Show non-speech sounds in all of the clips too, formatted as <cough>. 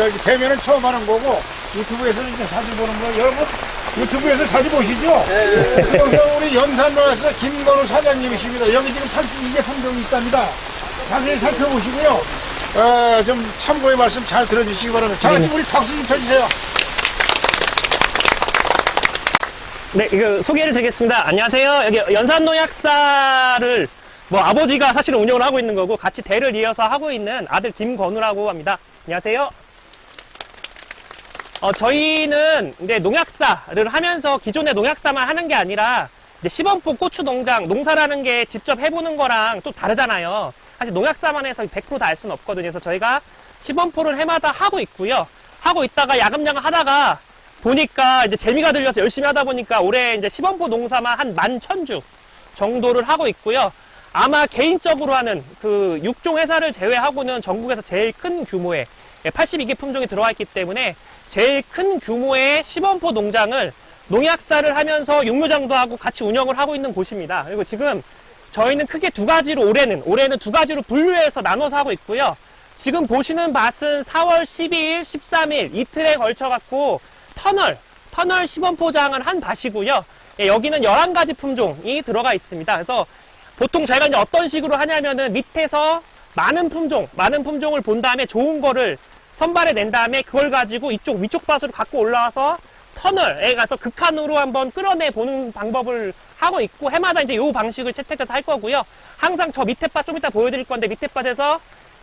저기 대면은 처음 하는 거고 유튜브에서는 이제 자주 보는 거 여러분 유튜브에서 자주 보시죠? 여기서 우리 연산로에서 김건우 사장님이십니다. 여기 지금 82개 품종이 있답니다. 자세히 살펴보시고요. 어, 좀 참고의 말씀 잘 들어주시기 바랍니다. 자, 우리 박수 좀 쳐주세요. 네, 이거 소개를 드리겠습니다. 안녕하세요. 여기 연산농약사를 뭐 아버지가 사실은 운영을 하고 있는 거고 같이 대를 이어서 하고 있는 아들 김건우라고 합니다. 안녕하세요. 어, 저희는 이제 농약사를 하면서 기존의 농약사만 하는 게 아니라 이제 시범포 고추 농장 농사라는 게 직접 해보는 거랑 또 다르잖아요. 사실 농약사만 해서 100%다 알 수는 없거든요. 그래서 저희가 시범포를 해마다 하고 있고요. 하고 있다가 야금야금 하다가 보니까 이제 재미가 들려서 열심히 하다 보니까 올해 이제 시범포 농사만 한 만 천주 정도를 하고 있고요. 아마 개인적으로 하는 그 육종 회사를 제외하고는 전국에서 제일 큰 규모의 82개 품종이 들어와 있기 때문에 제일 큰 규모의 시범포 농장을 농약사를 하면서 육묘장도 하고 같이 운영을 하고 있는 곳입니다. 그리고 지금 저희는 크게 두 가지로 올해는 올해는 두 가지로 분류해서 나눠서 하고 있고요. 지금 보시는 밭은 4월 12일, 13일 이틀에 걸쳐 갖고 터널 터널 시범 포장을 한 밭이고요. 예, 여기는 11가지 품종이 들어가 있습니다. 그래서 보통 저희가 이제 어떤 식으로 하냐면은 밑에서 많은 품종, 많은 품종을 본 다음에 좋은 거를 선발해 낸 다음에 그걸 가지고 이쪽 위쪽 밭으로 갖고 올라와서 터널에 가서 극한으로 한번 끌어내 보는 방법을 하고 있고 해마다 이제 요 방식을 채택해서 할 거고요. 항상 저 밑에 밭 좀 이따 보여드릴 건데 밑에 밭에서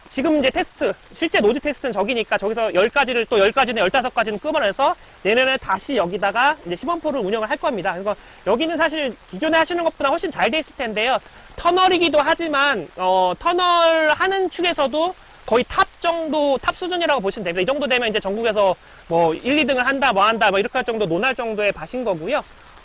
지금 이제 테스트, 실제 노지 테스트는 저기니까 저기서 10가지를 또 10가지는 15가지는 끊어내서 내년에 다시 여기다가 이제 시범포를 운영을 할 겁니다. 그래서 여기는 사실 기존에 하시는 것보다 훨씬 잘 돼 있을 텐데요. 터널이기도 하지만, 어, 터널 하는 축에서도 거의 탑 정도, 탑 수준이라고 보시면 됩니다. 이 정도 되면 이제 전국에서 뭐 1, 2등을 한다, 뭐 한다, 뭐 이렇게 할 정도 논할 정도의 밭인 거고요.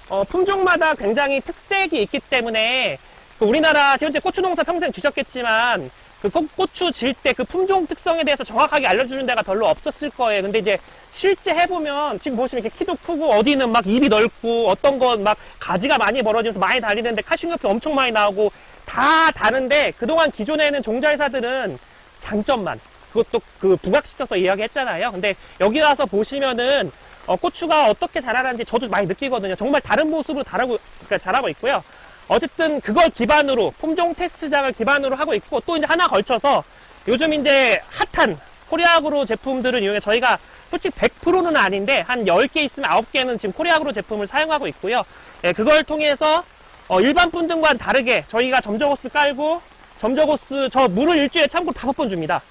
어, 품종마다 굉장히 특색이 있기 때문에 그 우리나라 현재 고추 농사 평생 지셨겠지만 그 꽃- 고추 질 때 그 품종 특성에 대해서 정확하게 알려주는 데가 별로 없었을 거예요. 근데 이제 실제 해보면 지금 보시면 이렇게 키도 크고 어디는 막 입이 넓고 어떤 건 막 가지가 많이 벌어지면서 많이 달리는데 칼슘협이 엄청 많이 나오고 다 다른데 그동안 기존에는 종자회사들은 장점만 그것도 그 부각시켜서 이야기했잖아요. 근데 여기 와서 보시면은 어, 고추가 어떻게 자라는지 저도 많이 느끼거든요. 정말 다른 모습으로 자라고, 그러니까 자라고 있고요. 어쨌든 그걸 기반으로 품종 테스트장을 기반으로 하고 있고 또 이제 하나 걸쳐서 요즘 이제 핫한 코리아그로 제품들을 이용해 저희가 솔직히 100%는 아닌데 한 10개 있으면 9개는 지금 코리아그로 제품을 사용하고 있고요. 예, 그걸 통해서 어, 일반 분들과는 다르게 저희가 점저고스 깔고 점저고스 저 물을 일주일에 참고 다섯 번 줍니다.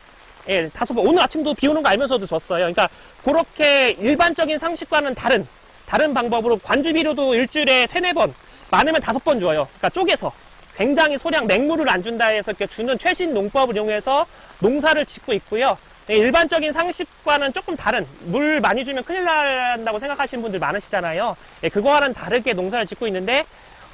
예, 다섯 번. 오늘 아침도 비 오는 거 알면서도 줬어요. 그러니까 그렇게 일반적인 상식과는 다른 다른 방법으로 관주 비료도 일주일에 세네 번 많으면 다섯 번 줘요. 그러니까 쪼개서 굉장히 소량 맹물을 안 준다 해서 이렇게 주는 최신 농법을 이용해서 농사를 짓고 있고요. 예, 일반적인 상식과는 조금 다른 물 많이 주면 큰일 난다고 생각하시는 분들 많으시잖아요. 예, 그거와는 다르게 농사를 짓고 있는데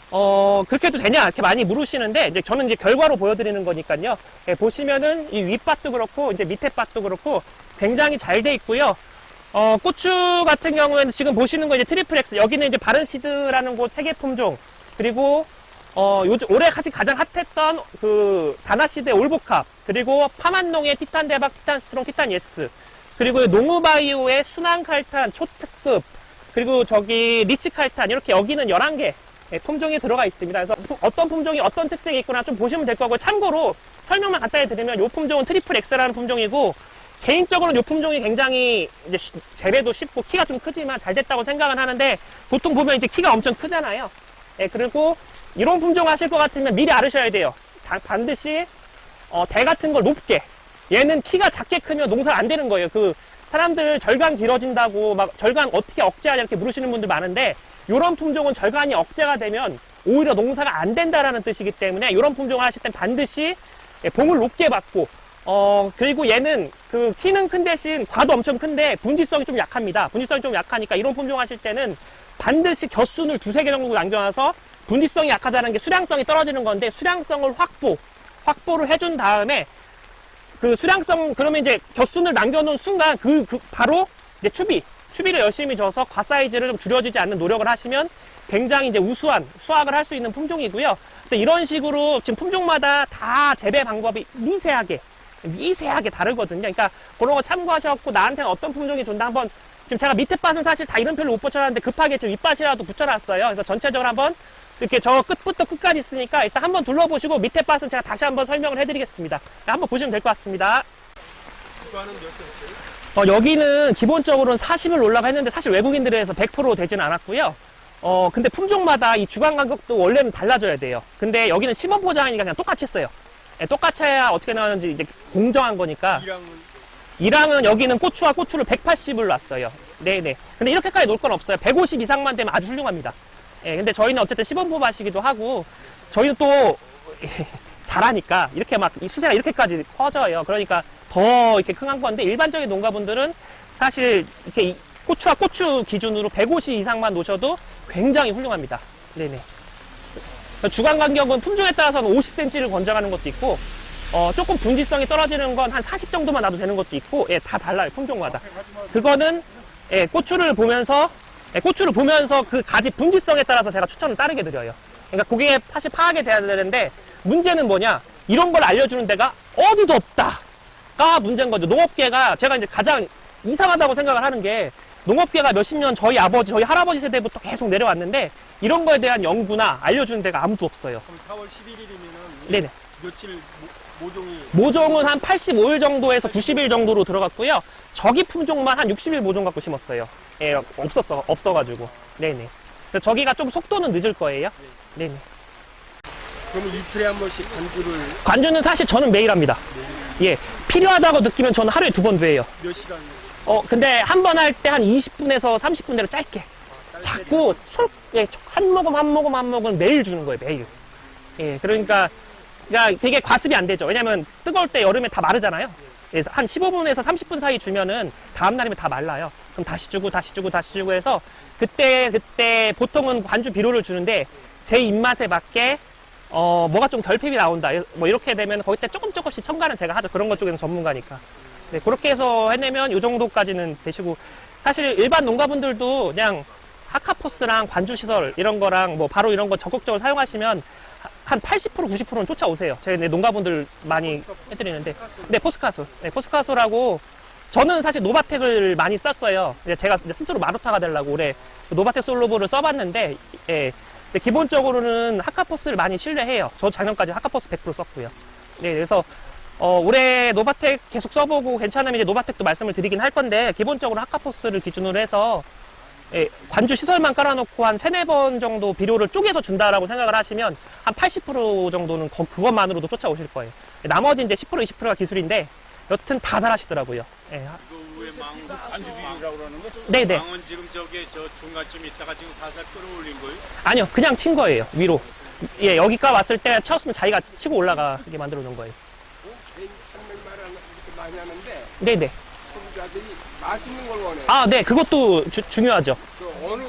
어, 그렇게 해도 되냐? 이렇게 많이 물으시는데, 이제 저는 이제 결과로 보여드리는 거니까요. 예, 보시면은 이 윗밭도 그렇고, 이제 밑에 밭도 그렇고, 굉장히 잘 돼 있고요. 어, 고추 같은 경우에는 지금 보시는 거 이제 트리플렉스. 여기는 이제 바른시드라는 곳 세계 품종. 그리고, 어, 요즘, 올해 가장 가장 핫했던 그, 다나시드의 올보캅. 그리고 파만농의 티탄 대박, 티탄 스트롱, 티탄 예스. 그리고 농우바이오의 순환 칼탄 초특급. 그리고 저기 리치 칼탄. 이렇게 여기는 11개. 예, 품종이 들어가 있습니다. 그래서 부- 어떤 품종이 어떤 특색이 있구나 좀 보시면 될 거고 참고로 설명만 간단히 드리면 이 품종은 트리플 X라는 품종이고 개인적으로는 이 품종이 굉장히 이제 쉬- 재배도 쉽고 키가 좀 크지만 잘 됐다고 생각은 하는데 보통 보면 이제 키가 엄청 크잖아요. 예, 그리고 이런 품종 하실 것 같으면 미리 알으셔야 돼요. 다- 반드시 어, 대 같은 걸 높게. 얘는 키가 작게 크면 농사 안 되는 거예요. 그 사람들 절간 길어진다고 막 절간 어떻게 억제하냐 이렇게 물으시는 분들 많은데 이런 품종은 절간이 억제가 되면 오히려 농사가 안 된다라는 뜻이기 때문에 이런 품종을 하실 땐 반드시 예, 봉을 높게 받고 어 그리고 얘는 그 키는 큰 대신 과도 엄청 큰데 분지성이 좀 약합니다. 분지성이 좀 약하니까 이런 품종 하실 때는 반드시 겹순을 두세 개 정도 남겨놔서 분지성이 약하다는 게 수량성이 떨어지는 건데 수량성을 확보 확보를 해준 다음에 그 수량성 그러면 이제 겹순을 남겨놓은 순간 그, 그 바로 이제 추비 추비를 열심히 줘서 과 사이즈를 좀 줄여지지 않는 노력을 하시면 굉장히 이제 우수한 수확을 할 수 있는 품종이고요. 근데 이런 식으로 지금 품종마다 다 재배 방법이 미세하게 미세하게 다르거든요. 그러니까 그런 거 참고하셔갖고 나한테는 어떤 품종이 좋나 한번 지금 제가 밑에 밭은 사실 다 이름표를 못 붙여놨는데 급하게 지금 윗밭이라도 붙여놨어요. 그래서 전체적으로 한번 이렇게 저 끝부터 끝까지 있으니까 일단 한번 둘러보시고 밑에 밭은 제가 다시 한번 설명을 해드리겠습니다. 한번 보시면 될 것 같습니다. 어, 여기는 기본적으로는 40을 올라가 했는데 사실 외국인들에 서100% 되진 않았고요. 어, 근데 품종마다 이 주간 간격도 원래는 달라져야 돼요. 근데 여기는 시범 포장이니까 그냥 똑같이 했어요. 예, 똑같이 해야 어떻게 나오는지 이제 공정한 거니까. 이랑은 여기는 고추와 고추를 180을 놨어요. 네네. 근데 이렇게까지 놓을 건 없어요. 150 이상만 되면 아주 훌륭합니다. 예, 근데 저희는 어쨌든 시범 포밭이기도 하고, 저희는 또, <laughs> 잘하니까, 이렇게 막, 이 수세가 이렇게까지 커져요. 그러니까 더 이렇게 큰한 건데, 일반적인 농가분들은 사실 이렇게 이 고추와 고추 기준으로 150 이상만 놓으셔도 굉장히 훌륭합니다. 네네. 주간 간격은 품종에 따라서는 50cm를 권장하는 것도 있고, 어, 조금 분지성이 떨어지는 건 한 40 정도만 놔도 되는 것도 있고, 예, 다 달라요, 품종마다. 그거는, 예, 고추를 보면서, 예, 고추를 보면서 그 가지 분지성에 따라서 제가 추천을 따르게 드려요. 그러니까 그게 사실 파악이 돼야 되는데, 문제는 뭐냐? 이런 걸 알려주는 데가 어디도 없다. 가 문제인 거죠. 농업계가 제가 이제 가장 이상하다고 생각을 하는 게, 농업계가 몇십 년 저희 아버지, 저희 할아버지 세대부터 계속 내려왔는데, 이런 거에 대한 연구나 알려주는 데가 아무도 없어요. 그럼 4월 11일이면은 네네. 며칠 모, 종이 모종은 한 85일 정도에서 90일 정도로 들어갔고요. 저기 품종만 한 60일 모종 갖고 심었어요. 예, 없었어, 없어가지고. 네네. 그래서 저기가 좀 속도는 늦을 거예요. 네네. 그러면 이틀에 한 번씩 관주를 관주는 사실 저는 매일 합니다. 예, 필요하다고 느끼면 저는 하루에 두 번도 해요. 몇 시간 어, 근데 한 번 할 때 한 20분에서 30분 내로 짧게. 자꾸 솔, 예, 한 모금 한 모금 한 모금 매일 주는 거예요, 매일. 예, 그러니까, 그러니까 되게 과습이 안 되죠. 왜냐면 뜨거울 때 여름에 다 마르잖아요. 그래서 한 15분에서 30분 사이 주면은 다음 날이면 다 말라요. 그럼 다시 주고 다시 주고 다시 주고 해서 그때 그때 보통은 관주 비료를 주는데 제 입맛에 맞게 어 뭐가 좀 결핍이 나온다. 뭐 이렇게 되면 거기 때 조금 조금씩 첨가는 제가 하죠. 그런 것 쪽에는 전문가니까. 네, 그렇게 해서 해내면 이 정도까지는 되시고 사실 일반 농가분들도 그냥 하카포스랑 관주시설 이런 거랑 뭐 바로 이런 거 적극적으로 사용하시면 한 80% 90%는 쫓아오세요. 제가 네, 농가분들 많이 해드리는데 네 포스카솔 네 포스카솔하고 저는 사실 노바텍을 많이 썼어요. 제가 스스로 마루타가 되려고 올해 그 노바텍 솔로볼을 써봤는데 예. 근데 기본적으로는 하카포스를 많이 신뢰해요. 저 작년까지 하카포스 100% 썼고요. 네, 그래서 어, 올해 노바텍 계속 써보고 괜찮으면 이제 노바텍도 말씀을 드리긴 할 건데, 기본적으로 하카포스를 기준으로 해서, 예, 관주 시설만 깔아놓고 한 세네 번 정도 비료를 쪼개서 준다라고 생각을 하시면, 한 80% 정도는 거- 그것만으로도 쫓아오실 거예요. 나머지 이제 10% 20%가 기술인데, 여튼 다 잘하시더라고요. 예, 안주비라고 그러는 거? 네네. 망은 지금 저기 저 중간쯤 있다가 지금 살살 끌어올린 거예요? 아니요, 그냥 친 거예요, 위로. 예, 여기가 왔을 때 쳤으면 자기가 치고 올라가게 만들어 놓은 거예요. 개인 판매말을 이렇게 많이 하는데 네네. 소비자들이 맛있는 걸 원해. 아, 네, 그것도 주- 중요하죠. 그 어느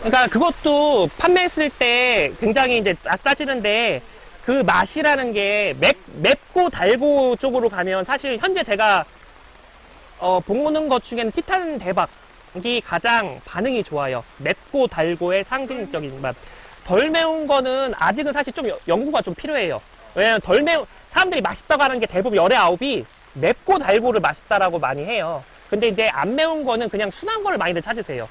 그러니까 그것도 판매했을 때 굉장히 이제 따지는데 그 맛이라는 게 맵, 맵고 달고 쪽으로 가면 사실 현재 제가 어, 보는 것 중에는 티탄 대박이 가장 반응이 좋아요. 맵고 달고의 상징적인 맛. 덜 매운 거는 아직은 사실 좀 여- 연구가 좀 필요해요. 왜냐면 덜 매운, 사람들이 맛있다고 하는 게 대부분 열의 아홉이 맵고 달고를 맛있다라고 많이 해요. 근데 이제 안 매운 거는 그냥 순한 거를 많이들 찾으세요.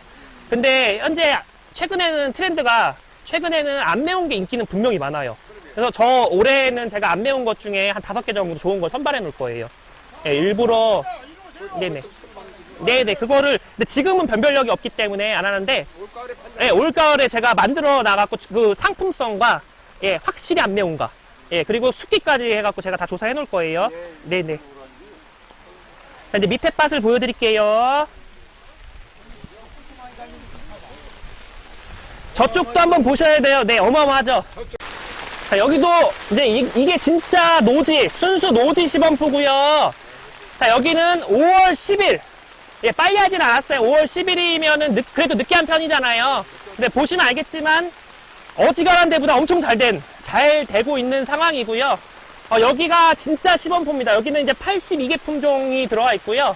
근데 현재 최근에는 트렌드가 최근에는 안 매운 게 인기는 분명히 많아요. 그래서 저 올해는 제가 안 매운 것 중에 한 다섯 개 정도 좋은 걸 선발해 놓을 거예요. 예, 일부러 네네 네네 그거를 근데 지금은 변별력이 없기 때문에 안 하는데 올가을에. 예, 올가을에 제가 만들어 나갖고 그 상품성과 예, 확실히 안 매운가 예, 그리고 숙기까지 해갖고 제가 다 조사해 놓을 거예요. 네네. 자, 이제 밑에 밭을 보여드릴게요. 저쪽도 한번 보셔야 돼요. 네, 어마어마하죠? 자, 여기도 이제 이, 게 진짜 노지, 순수 노지 시범포고요 자, 여기는 5월 10일. 예, 빨리 하진 않았어요. 5월 10일이면은 그래도 늦게 한 편이잖아요. 근데 보시면 알겠지만 어지간한 데보다 엄청 잘 된, 잘 되고 있는 상황이고요. 어, 여기가 진짜 시범포입니다. 여기는 이제 82개 품종이 들어가 있고요.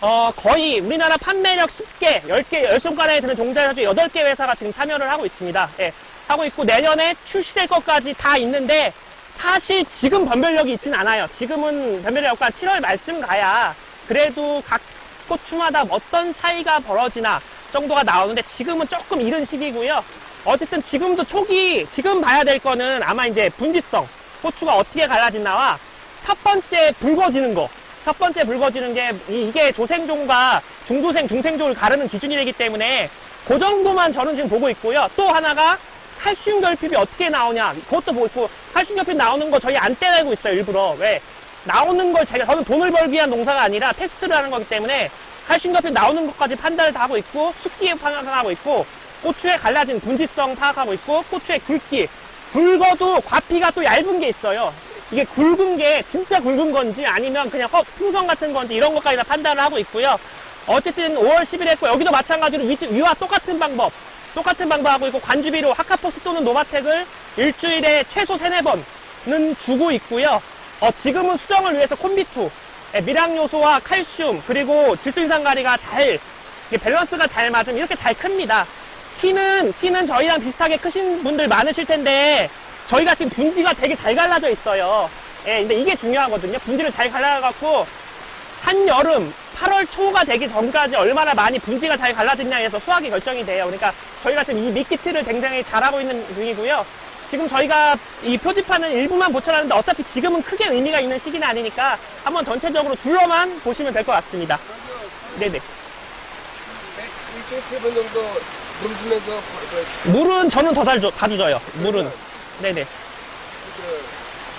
어, 거의 우리나라 판매력 10개, 10개, 10손가락에 드는 종자사 중 8개 회사가 지금 참여를 하고 있습니다. 예, 하고 있고 내년에 출시될 것까지 다 있는데 사실 지금 변별력이 있진 않아요. 지금은 변별력 없고 한 7월 말쯤 가야 그래도 각 고추마다 어떤 차이가 벌어지나 정도가 나오는데 지금은 조금 이른 시기고요. 어쨌든 지금도 초기 지금 봐야 될 거는 아마 이제 분지성 고추가 어떻게 갈라지나와 첫 번째 붉어지는 거. 첫 번째 붉어지는 게 이- 이게 조생종과 중조생, 중생종을 가르는 기준이 되기 때문에 그 정도만 저는 지금 보고 있고요. 또 하나가 칼슘 결핍이 어떻게 나오냐 그것도 보고 있고 칼슘 결핍 나오는 거 저희 안 떼내고 있어요 일부러. 왜? 나오는 걸 제가 저는 돈을 벌기 위한 농사가 아니라 테스트를 하는 거기 때문에 칼슘 결핍 나오는 것까지 판단을 다 하고 있고 습기 파악하고 있고 고추의 갈라진 분지성 파악하고 있고 고추의 굵기. 굵어도 과피가 또 얇은 게 있어요. 이게 굵은 게 진짜 굵은 건지 아니면 그냥 허, 풍선 같은 건지 이런 것까지 다 판단을 하고 있고요. 어쨌든 5월 10일 했고 여기도 마찬가지로 위, 위와 똑같은 방법 똑같은 방법 하고 있고 관주비로 하카포스 또는 노바텍을 일주일에 최소 3, 4번은 주고 있고요. 어, 지금은 수정을 위해서 콤비투, 예, 미량 요소와 칼슘 그리고 질소인산가리가 잘 밸런스가 잘 맞으면 이렇게 잘 큽니다. 키는 키는 저희랑 비슷하게 크신 분들 많으실 텐데 저희가 지금 분지가 되게 잘 갈라져 있어요. 예, 근데 이게 중요하거든요. 분지를 잘 갈라갖고 한 여름 8월 초가 되기 전까지 얼마나 많이 분지가 잘 갈라졌냐에 서 수확이 결정이 돼요. 그러니까 저희가 지금 이 미끼트를 굉장히 잘하고 있는 중이고요. 지금 저희가 이 표지판은 일부만 보충하는데 어차피 지금은 크게 의미가 있는 시기는 아니니까 한번 전체적으로 둘러만 보시면 될 것 같습니다. 네네. 일주일에 세번 정도 물 주면서 그, 물은 저는 더잘 줘, 자주 줘요. 물은. 네네. 그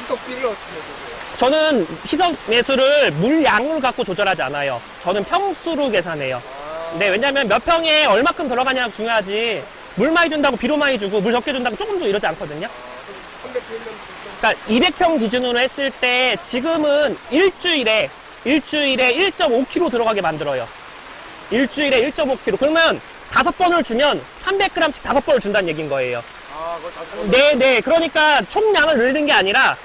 희석비를 어떻게 해주세요? 저는 희석 매수를 물량을 갖고 조절하지 않아요. 저는 평수로 계산해요. 네, 왜냐면 몇 평에 얼마큼 들어가냐가 중요하지. 물 많이 준다고 비료 많이 주고 물 적게 준다고 조금 줘 이러지 않거든요. 300평이면 그러니까 200평 기준으로 했을 때 지금은 일주일에 일주일에 1.5kg 들어가게 만들어요. 일주일에 1.5kg. 그러면 다섯 번을 주면 300g씩 다섯 번을 준다는 얘기인 거예요. 아 그걸 다섯 번 네, 네. 그러니까 총량을 늘리는 게 아니라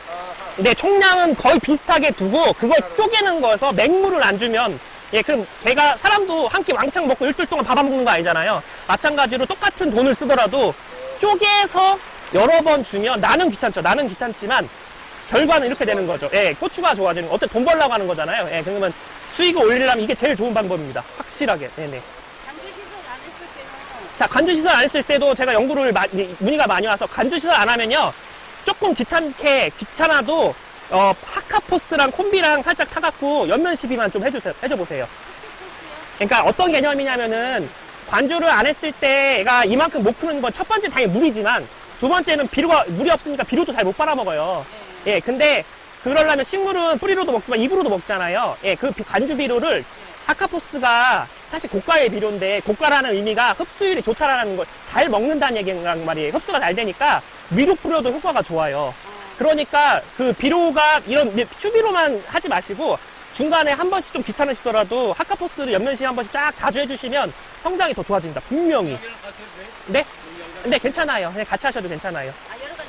네, 총량은 거의 비슷하게 두고 그걸 쪼개는 거여서 맹물을 안 주면 예, 그럼 걔가 사람도 한 끼 왕창 먹고 일주일 동안 밥 안 먹는 거 아니잖아요. 마찬가지로 똑같은 돈을 쓰더라도 쪼개서 여러 번 주면 나는 귀찮죠. 나는 귀찮지만 결과는 이렇게 되는 거죠. 예, 고추가 좋아지는 거. 어차피 돈 벌려고 하는 거잖아요. 예, 그러면 수익을 올리려면 이게 제일 좋은 방법입니다. 확실하게. 네네. 장기 시설 안 했을 때는 자, 관주 시설 안 했을 때도 제가 연구를 많이, 문의가 많이 와서 관주 시설 안 하면요. 조금 귀찮게, 귀찮아도, 어, 하카포스랑 콤비랑 살짝 타갖고 연면 시비만 좀 해주세요. 해줘보세요. 그러니까 어떤 개념이냐면은 관주를 안 했을 때가 이만큼 못 크는 건 첫 번째 당연히 물이지만 두 번째는 비료가, 물이 없으니까 비료도 잘 못 빨아먹어요. 예, 근데 그러려면 식물은 뿌리로도 먹지만 입으로도 먹잖아요. 예, 그 비- 관주 비료를 하카포스가 사실 고가의 비료인데 고가라는 의미가 흡수율이 좋다라는 걸 잘 먹는다는 얘기란 말이에요. 흡수가 잘 되니까 위로 뿌려도 효과가 좋아요. 그러니까 그 비료가 이런 추비로만 하지 마시고 중간에 한 번씩 좀 귀찮으시더라도 하카포스를 연면시 한 번씩 쫙 자주 해주시면 성장이 더 좋아집니다. 분명히. 네? 네, 괜찮아요. 그냥 같이 하셔도 괜찮아요.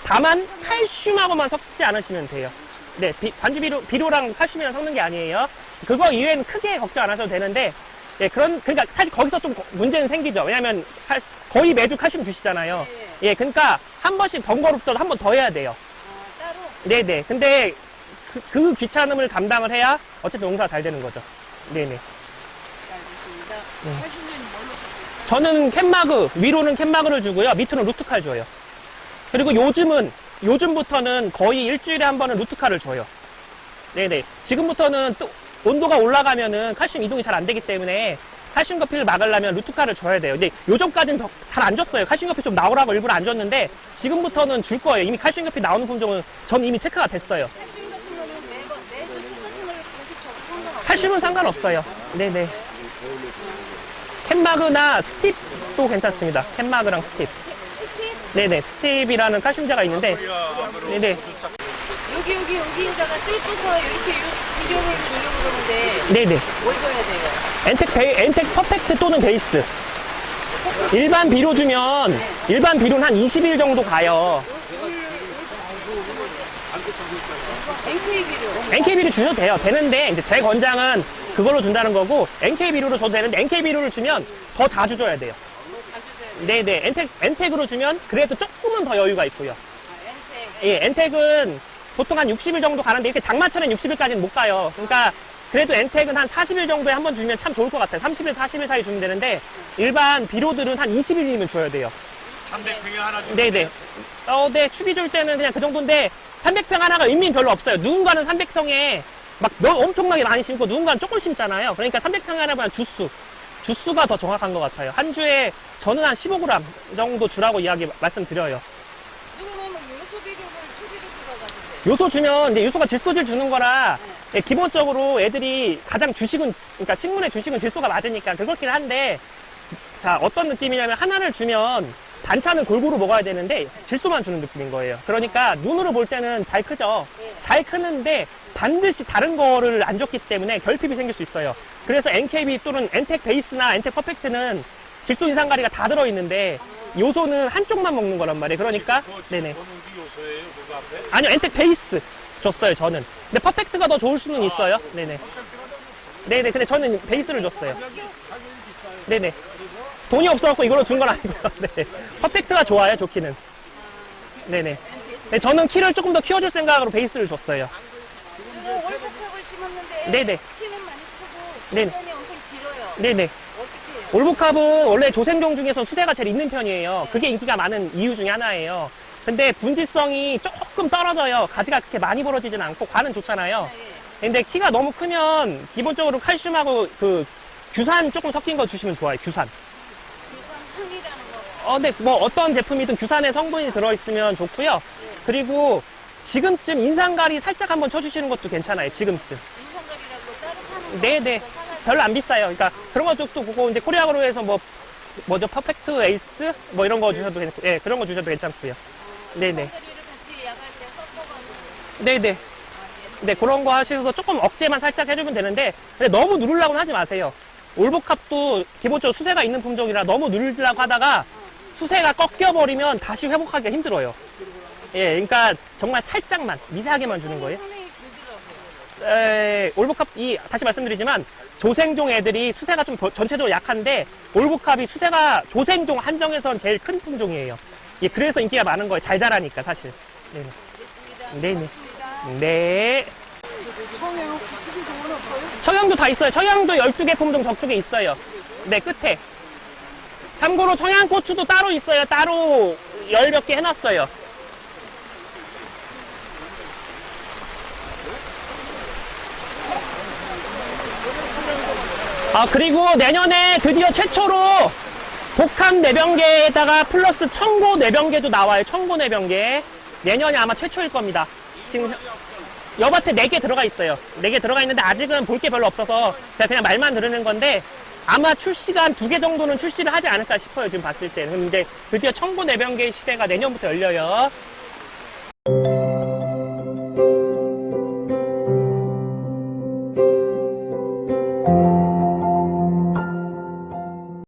다만 칼슘하고만 섞지 않으시면 돼요. 네, 비- 관주 비료, 비료랑 칼슘이랑 섞는 게 아니에요. 그거 이외에는 크게 걱정 안 하셔도 되는데, 예, 그런, 그러니까 사실 거기서 좀 거- 문제는 생기죠. 왜냐면 칼- 거의 매주 칼슘 주시잖아요. 예, 그러니까 한 번씩 번거롭더라도 한 번 더 해야 돼요. 어, 따로 네네. 근데 그, 그 귀찮음을 감당을 해야 어차피 농사가 잘 되는 거죠. 네네. 알겠습니다. 네. 해주면 뭘로 섞을까요? 저는 캔마그, 위로는 캔마그를 주고요. 밑으로는 루트칼 줘요. 그리고 요즘은, 요즘부터는 거의 일주일에 한 번은 루트칼을 줘요. 네네. 지금부터는 또 온도가 올라가면은 칼슘 이동이 잘 안 되기 때문에 칼슘 커피를 막으려면 루트칼을 줘야 돼요. 근데 요즘까지는 잘 안 줬어요. 칼슘 커피 좀 나오라고 일부러 안 줬는데 지금부터는 줄 거예요. 이미 칼슘 커피 나오는 품종은 전 이미 체크가 됐어요. 칼슘은 상관없어요. 네네. 캔마그나 스팁도 괜찮습니다. 캔마그랑 스팁. 네네. 스팁이라는 칼슘제가 있는데, 네네. 여기 여기 여기에다가 뚫고서 이렇게 요- 비료를 그러는데 네네. 뭘 줘야 돼요? 엔텍 베이, 엔텍 퍼펙트 또는 베이스. 일반 비료 주면, 일반 비료는 한 20일 정도 가요. NK 비료. NK 비료 주셔도 돼요. 되는데, 이제 제 권장은 그걸로 준다는 거고, NK 비료로 줘도 되는데, NK 비료를 주면 더 자주 줘야 돼요. 뭐 자주 줘야 돼요? 네네. 엔텍, 엔텍으로 주면 그래도 조금은 더 여유가 있고요. 아. 예, 엔텍은 보통 한 60일 정도 가는데 이렇게 장마철엔 60일까지는 못 가요. 그러니까 그래도 엔텍은 한 40일 정도에 한 번 주면 참 좋을 것 같아요. 30일, 40일 사이 주면 되는데 일반 비료들은 한 20일이면 줘야 돼요. 300평에 하나 주 네네. 어, 네, 추비 줄 때는 그냥 그 정도인데 300평 하나가 의미는 별로 없어요. 누군가는 300평에 막 엄청나게 많이 심고 누군가는 조금 심잖아요. 그러니까 300평 하나보다 주수. 주수가 더 정확한 것 같아요. 한 주에 저는 한 15g 정도 주라고 이야기 말씀드려요. 누구는 뭐 요소 비료를 초비료 들어가지고. 요소 주면 이제 요소가 질소질 주는 거라 예, 기본적으로 애들이 가장 주식은 그러니까 식물의 주식은 질소가 맞으니까 그렇긴 한데 자 어떤 느낌이냐면 하나를 주면 반찬을 골고루 먹어야 되는데 질소만 주는 느낌인 거예요. 그러니까 눈으로 볼 때는 잘 크죠. 잘 크는데 반드시 다른 거를 안 줬기 때문에 결핍이 생길 수 있어요. 그래서 NKB 또는 엔텍 베이스나 엔텍 퍼펙트는 질소 인상가리가 다 들어있는데 요소는 한쪽만 먹는 거란 말이에요. 그러니까 네네. 전용기 요소예요 그거 앞에 아니요, 엔텍 베이스 줬어요, 저는. 근데 퍼펙트가 더 좋을 수는 있어요. 네네. 네네, 근데 저는 베이스를 줬어요. 네네. 돈이 없어갖고 이걸로 준 건 아니고요. <laughs> 네. 퍼펙트가 좋아요, 좋기는. 네네. 네, 저는 키를 조금 더 키워줄 생각으로 베이스를 줬어요. 그 월복합을 심었는데. 네네. 키는 많이 크고 네네. 엄청 길어요. 네네. 올복합은 원래 조생종 중에서 수세가 제일 있는 편이에요. 그게 인기가 많은 이유 중에 하나예요. 근데 분지성이 조금 떨어져요. 가지가 그렇게 많이 벌어지진 않고 과는 좋잖아요. 근데 키가 너무 크면 기본적으로 칼슘하고 그 규산 조금 섞인 거 주시면 좋아요. 규산. 어, 근데 뭐 어떤 제품이든 규산의 성분이 들어있으면 좋고요. 그리고 지금쯤 인상가리 살짝 한번 쳐주시는 것도 괜찮아요. 지금쯤. 인상가리라고 따로 파는 거. 네네. 별로 안 비싸요. 그러니까 그런 것도 보고 이제 코리아 그로에서 뭐 뭐죠 퍼펙트 에이스 뭐 이런 거 주셔도 괜찮고, 예 그런 거 주셔도 괜찮고요. 네네. 때 섞어가지고. 네네. 네, 그런 거 하셔서 조금 억제만 살짝 해주면 되는데, 근데 너무 누르려고는 하지 마세요. 올복합도 기본적으로 수세가 있는 품종이라 너무 누르려고 하다가 수세가 꺾여버리면 다시 회복하기가 힘들어요. 예, 그러니까 정말 살짝만, 미세하게만 주는 거예요. 에, 올복합, 이, 다시 말씀드리지만, 조생종 애들이 수세가 좀 더- 전체적으로 약한데, 올복합이 수세가 조생종 한정에선 제일 큰 품종이에요. 예, 그래서 인기가 많은 거예요. 잘 자라니까, 사실. 네네. 네네. 네. 혹시 시기 좋은 없어요? 청양도 다 있어요. 청양도 12개 품종 저쪽에 있어요. 네, 끝에. 참고로 청양 고추도 따로 있어요. 따로 열 몇 개 해놨어요. 아, 그리고 내년에 드디어 최초로 복합 내병계에다가 플러스 청고 내병계도 나와요. 청고 내병계. 내년이 아마 최초일 겁니다. 지금 여밭에 4개 들어가 있어요. 4개 들어가 있는데 아직은 볼 게 별로 없어서 제가 그냥 말만 들으는 건데 아마 출시가 한 두 개 정도는 출시를 하지 않을까 싶어요. 지금 봤을 때는. 이제 드디어 청고 내병계 시대가 내년부터 열려요.